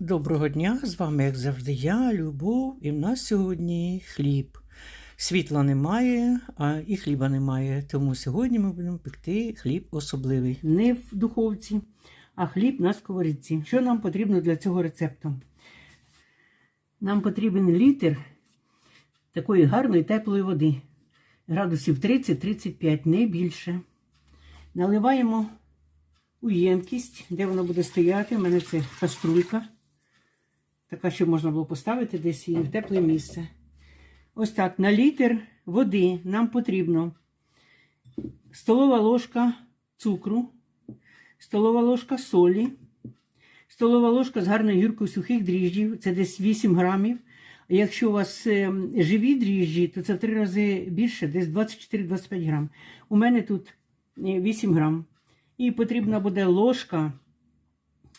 Доброго дня! З вами, як завжди, я, Любов, і в нас сьогодні хліб. Світла немає, а і хліба немає. Тому сьогодні ми будемо пекти хліб особливий. Не в духовці, а хліб на сковорідці. Що нам потрібно для цього рецепту? Нам потрібен літр такої гарної теплої води. Градусів 30-35, не більше. Наливаємо у ємкість, де вона буде стояти. У мене це каструлька. Така, щоб можна було поставити десь її в тепле місце. Ось так, на літр води нам потрібно столова ложка цукру, столова ложка солі, столова ложка з гарною гіркою сухих дріжджів, це десь 8 грамів. Якщо у вас е, живі дріжджі, то це в три рази більше, десь 24-25 грам. У мене тут е, 8 грам. І потрібна буде ложка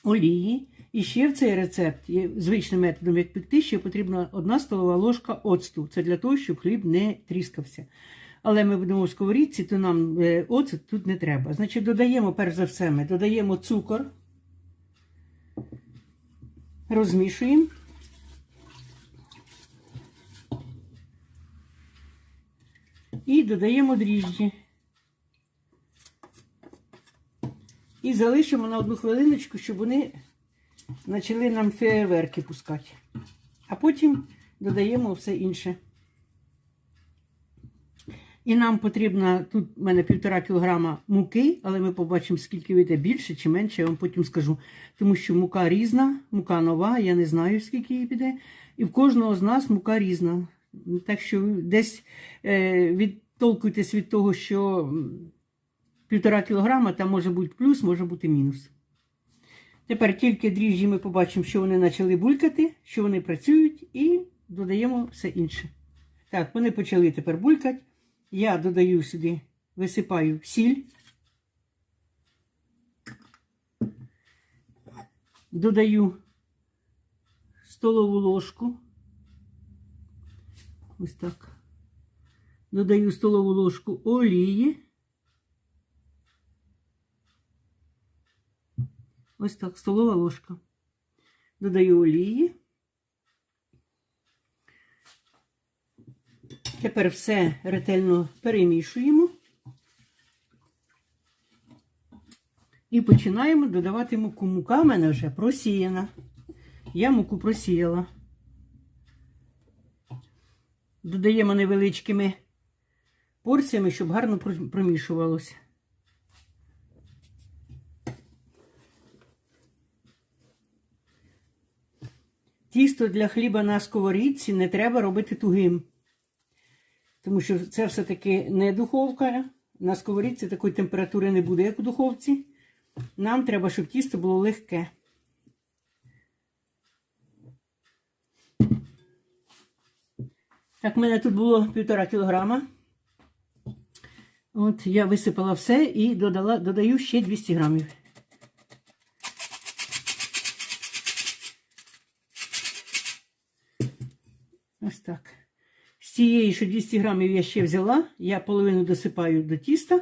олії. І ще в цей рецепт, звичним методом, як пекти, ще потрібна одна столова ложка оцту. Це для того, щоб хліб не тріскався. Але ми будемо в сковорідці, то нам е, оцет тут не треба. Значить, додаємо, перш за все, ми додаємо цукор, розмішуємо. І додаємо дріжджі. І залишимо на одну хвилиночку, щоб вони почали нам фейерверки пускати. А потім додаємо все інше. І нам потрібно, тут в мене півтора кілограма муки, але ми побачимо, скільки вийде більше чи менше, я вам потім скажу. Тому що мука різна, мука нова, я не знаю, скільки її піде. І в кожного з нас мука різна. Так що десь е, відтолкуйтесь від того, що півтора кілограма, там може бути плюс, може бути мінус. Тепер тільки дріжджі ми побачимо, що вони почали булькати, що вони працюють, і додаємо все інше. Так, вони почали тепер булькати. Я додаю сюди, висипаю сіль. Додаю столову ложку. Ось так. Додаю столову ложку олії. Ось так, столова ложка. Додаю олії. Тепер все ретельно перемішуємо. І починаємо додавати муку. Мука в мене вже просіяна. Я муку просіяла. Додаємо невеличкими порціями, щоб гарно промішувалося. Тісто для хліба на сковорідці не треба робити тугим. Тому що це все-таки не духовка. На сковорідці такої температури не буде, як у духовці. Нам треба, щоб тісто було легке. Так, в мене тут було півтора кілограма. От я висипала все і додала, додаю ще 200 грамів. Ось так. З цієї, що 200 грамів я ще взяла, я половину досипаю до тіста,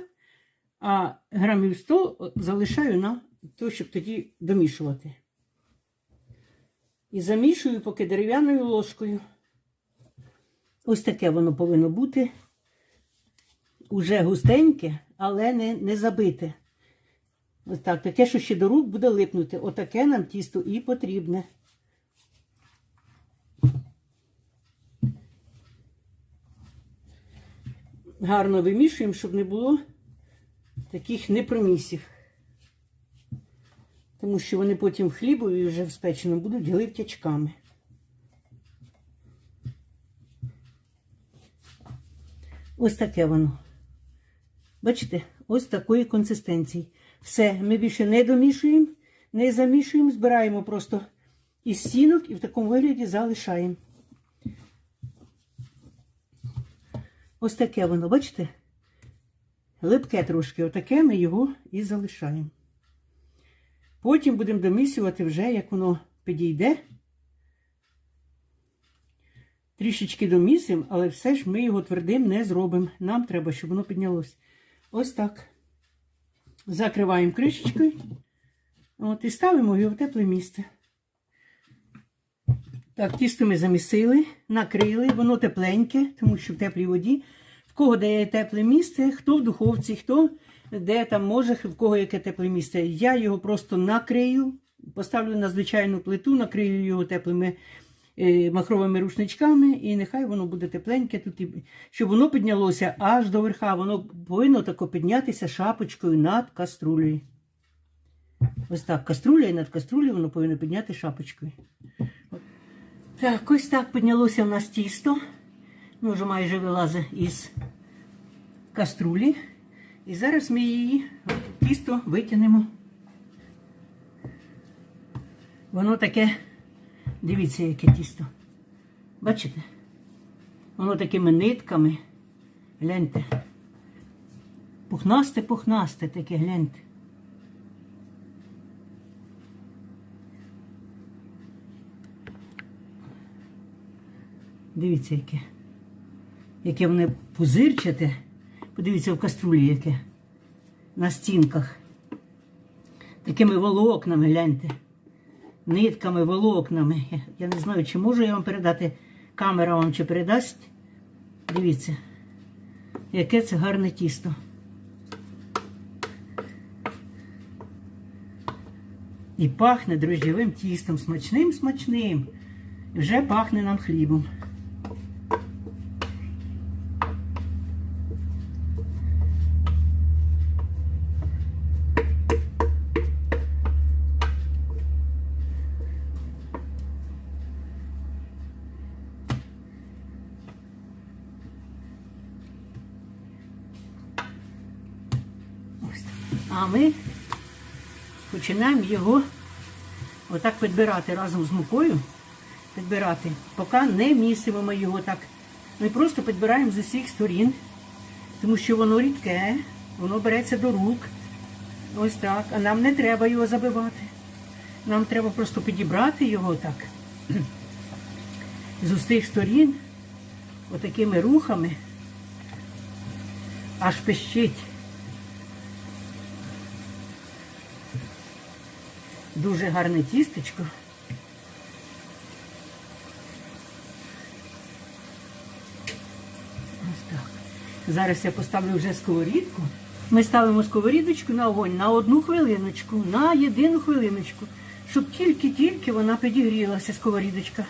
а грамів 100 залишаю на те, щоб тоді домішувати. І замішую поки дерев'яною ложкою. Ось таке воно повинно бути. Уже густеньке, але не, не забите. Ось так, таке, що ще до рук буде липнути. Отаке нам тісто і потрібне. Гарно вимішуємо, щоб не було таких непромісів. Тому що вони потім хлібові вже в спеченому будуть гливтячками. Ось таке воно. Бачите, ось такої консистенції. Все, ми більше не домішуємо, не замішуємо, збираємо просто із сінок і в такому вигляді залишаємо. Ось таке воно, бачите? Липке трошки, отаке ми його і залишаємо. Потім будемо домісювати вже, як воно підійде. Трішечки домісимо, але все ж ми його твердим не зробимо. Нам треба, щоб воно піднялось. Ось так. Закриваємо кришечкою. От, і ставимо його в тепле місце. Так, тісто ми замісили, накрили, воно тепленьке, тому що в теплій воді. В кого де є тепле місце, хто в духовці, хто де там може, в кого яке тепле місце. Я його просто накрию, поставлю на звичайну плиту, накрию його теплими е, махровими рушничками, і нехай воно буде тепленьке, тут, щоб воно піднялося аж до верха. Воно повинно тако піднятися шапочкою над каструлею. Ось так, каструля і над каструлею воно повинно підняти шапочкою. Так, ось так піднялося в нас тісто. Ну, вже майже вилазить із каструлі. І зараз ми її тісто витягнемо. Воно таке, дивіться, яке тісто. Бачите? Воно такими нитками. Гляньте. Пухнасте, пухнасте таке, гляньте. Дивіться, яке. Яке воно пузирчате. Подивіться в каструлі яке. На стінках. Такими волокнами, гляньте. Нитками, волокнами. Я, не знаю, чи можу я вам передати. Камера вам чи передасть. Дивіться, яке це гарне тісто. І пахне дрожджевим тістом, смачним, смачним. І вже пахне нам хлібом. А ми починаємо його отак підбирати разом з мукою. Підбирати, поки не місимо ми його так. Ми просто підбираємо з усіх сторін, тому що воно рідке, воно береться до рук. Ось так. А нам не треба його забивати. Нам треба просто підібрати його так. З усіх сторін, отакими рухами, аж пищить. Дуже гарне тістечко. Ось так. Зараз я поставлю вже сковорідку. Ми ставимо сковорідочку на огонь на одну хвилиночку, на єдину хвилиночку, щоб тільки-тільки вона підігрілася, сковорідочка.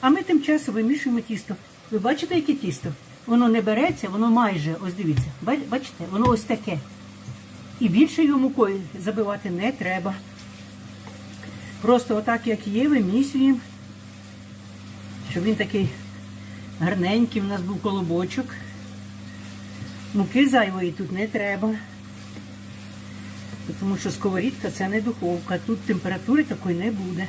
А ми тим часом вимішуємо тісто. Ви бачите, яке тісто? Воно не береться, воно майже, ось дивіться, бачите, воно ось таке. І більше його мукою забивати не треба. Просто отак, як є, вимісюємо, щоб він такий гарненький, у нас був колобочок. Муки зайвої тут не треба. Тому що сковорідка це не духовка. Тут температури такої не буде.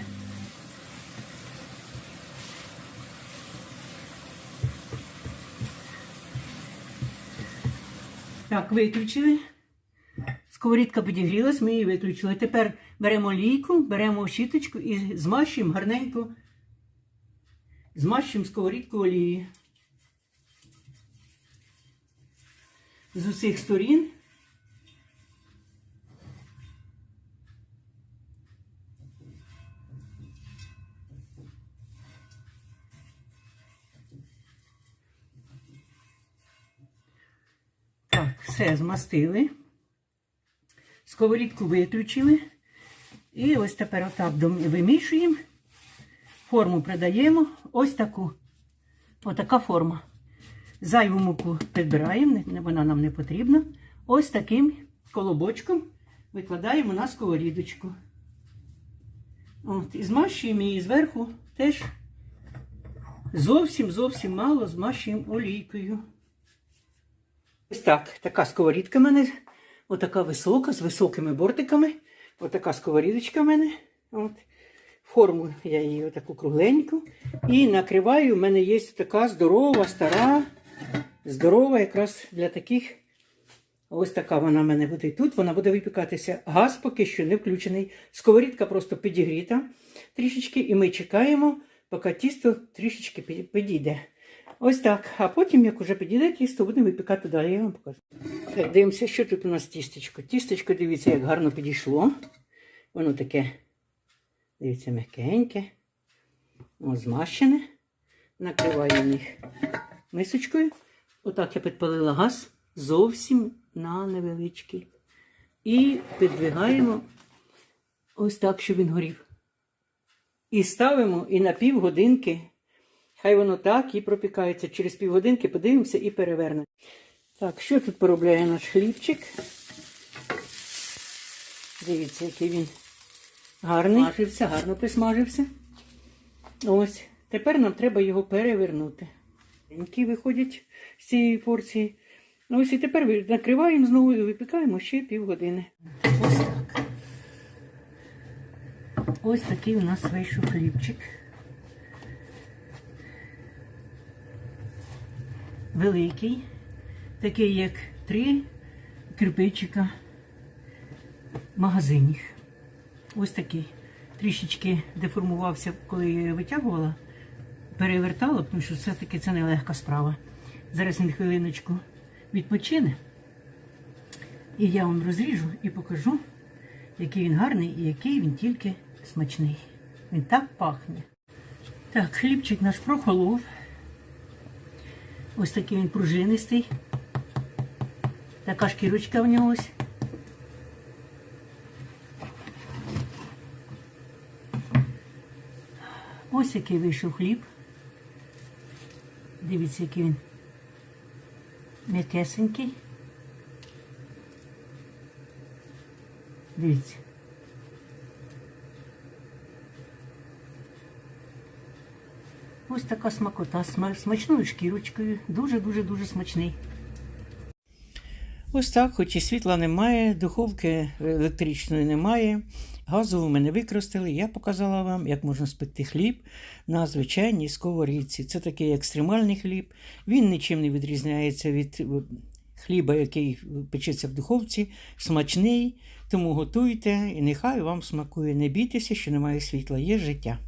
Так, виключили. Сковорідка підігрілась, ми її виключили. Тепер беремо лійку, беремо щіточку і змащуємо гарненько. Змащуємо сковорідку олією. З усіх сторін. Все змастили. Сковорідку виключили. І ось тепер отак вимішуємо. Форму придаємо. Ось таку. Отака форма. Зайву муку підбираємо, вона нам не потрібна. Ось таким колобочком викладаємо на сковорідочку. От, і змащуємо її зверху теж зовсім зовсім мало змащуємо олійкою. Ось так, така сковорідка в мене. Отака висока, з високими бортиками. Отака сковорідочка в мене. От. Форму я її отаку кругленьку. І накриваю, в мене є така здорова, стара, здорова якраз для таких. Ось така вона в мене буде тут. Вона буде випікатися. Газ поки що не включений. Сковорідка просто підігріта трішечки, і ми чекаємо, поки тісто трішечки підійде. Ось так. А потім, як уже підійде тісто, будемо випікати далі. Я вам покажу. Так, дивимося, що тут у нас тістечко. Тістечко, дивіться, як гарно підійшло. Воно таке, дивіться, м'якеньке. Змащене. Накриваю їх мисочкою. Отак я підпалила газ зовсім на невеличкий. І підвигаємо ось так, щоб він горів. І ставимо і на півгодинки. Хай воно так і пропікається. Через півгодинки подивимося і перевернемо. Так, що тут поробляє наш хлібчик? Дивіться, який він гарний. Смажився, гарно присмажився. Ось. Тепер нам треба його перевернути. Які виходять з цієї порції. Ось і тепер накриваємо знову і випікаємо ще півгодини. Ось так. Ось такий у нас вийшов хлібчик. Великий, такий як три кирпичика магазинів. Ось такий. Трішечки деформувався, коли я витягувала, перевертала, тому що все-таки це нелегка справа. Зараз він хвилиночку відпочине. І я вам розріжу і покажу, який він гарний і який він тільки смачний. Він так пахне. Так, хлібчик наш прохолов. Ось такий він пружинистий. Така шкірочка в нього ось. Ось який вийшов хліб. Дивіться, який він м'якесенький. Дивіться. Ось така смакота сма- смачною шкірочкою. Дуже-дуже дуже смачний. Ось так, хоч і світла немає, духовки електричної немає. Газову ми не використали. Я показала вам, як можна спекти хліб на звичайній сковорідці. Це такий екстремальний хліб. Він нічим не відрізняється від е, хліба, який печеться в духовці. Смачний, тому готуйте і нехай вам смакує. Не бійтеся, що немає світла, є життя.